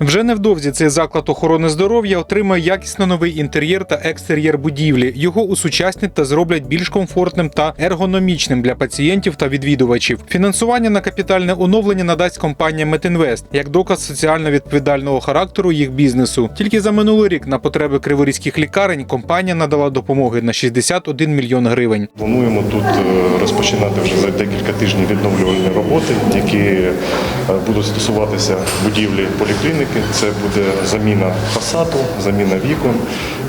Вже невдовзі цей заклад охорони здоров'я отримає якісно новий інтер'єр та екстер'єр будівлі. Його усучаснять та зроблять більш комфортним та ергономічним для пацієнтів та відвідувачів. Фінансування на капітальне оновлення надасть компанія Метінвест як доказ соціально відповідального характеру їх бізнесу. Тільки за минулий рік на потреби криворізьких лікарень компанія надала допомоги на 61 мільйон гривень. Плануємо тут е, розпочинати вже за декілька тижнів відновлювальні роботи, які е, будуть стосуватися будівлі поліклініки. Це буде заміна фасаду, заміна вікон.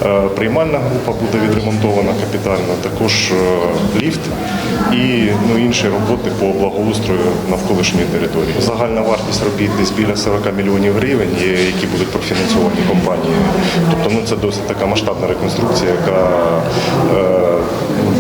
Е, Приймальна група буде відремонтована капітально, також е, ліфт і ну, інші роботи по благоустрою навколишньої території. Загальна вартість робіт десь біля 40 мільйонів гривень, які будуть профінансовані компанією. Тобто ну, це досить така масштабна реконструкція, яка е,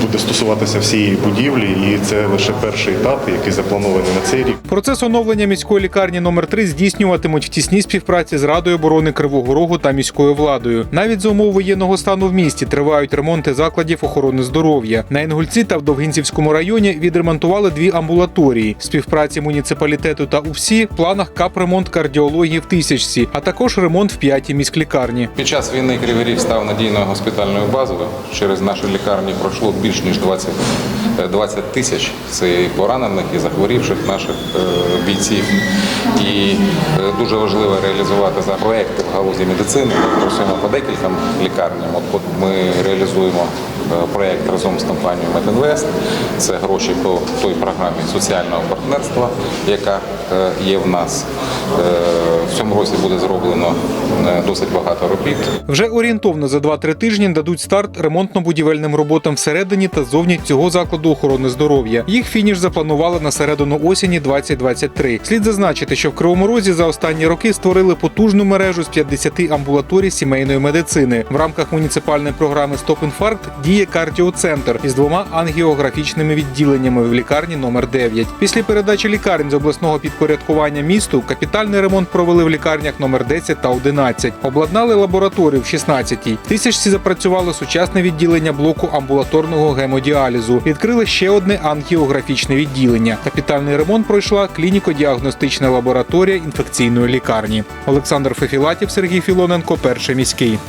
буде стосуватися всієї будівлі, і це лише перший етап, який запланований на цей рік. Процес оновлення міської лікарні номер 3 здійснюватимуть в тісній співпраці з Радою оборони Кривого Рогу та міською владою. Навіть за умов воєнного стану в місті тривають ремонти закладів охорони здоров'я. На Інгульці та в Довгинцівському районі відремонтували дві амбулаторії. В співпраці муніципалітету та УФСІ в планах капремонт кардіології в Тисячці, а також ремонт в п'ятій міськлікарні. Під час війни Кривий Ріг став надійною госпітальною базою. Через наші лікарні пройшло більш ніж 20, е, 20 тисяч це і поранених і захворівших наших е, бійців. І е, дуже важливо реалізувати за проекти в галузі медицини. Ми працюємо по декільком лікарням. От ми реалізуємо е, проект разом з компанією Медінвест. Це гроші по той програмі соціального партнерства, яка е, є в нас. Е, В цьому році буде зроблено досить багато робіт. Вже орієнтовно за 2-3 тижні дадуть старт ремонтно-будівельним роботам всередині та зовні цього закладу охорони здоров'я. Їх фініш запланували на середину осені 2023. Слід зазначити, що в Кривому Розі за останні роки створили потужну мережу з 50 амбулаторій сімейної медицини. В рамках муніципальної програми Стоп інфаркт діє кардіоцентр із двома ангіографічними відділеннями в лікарні номер 9. Після передачі лікарень з обласного підпорядкування місту капітальний ремонт провели в лікарнях номер 10 та 11. Обладнали лабораторію в 16-й. В Тисячці запрацювало сучасне відділення блоку амбулаторного гемодіалізу. Відкрили ще одне ангіографічне відділення. Капітальний ремонт пройшла клініко-діагностична лабораторія інфекційної лікарні. Олександр Фефілатів, Сергій Філоненко, перший міський.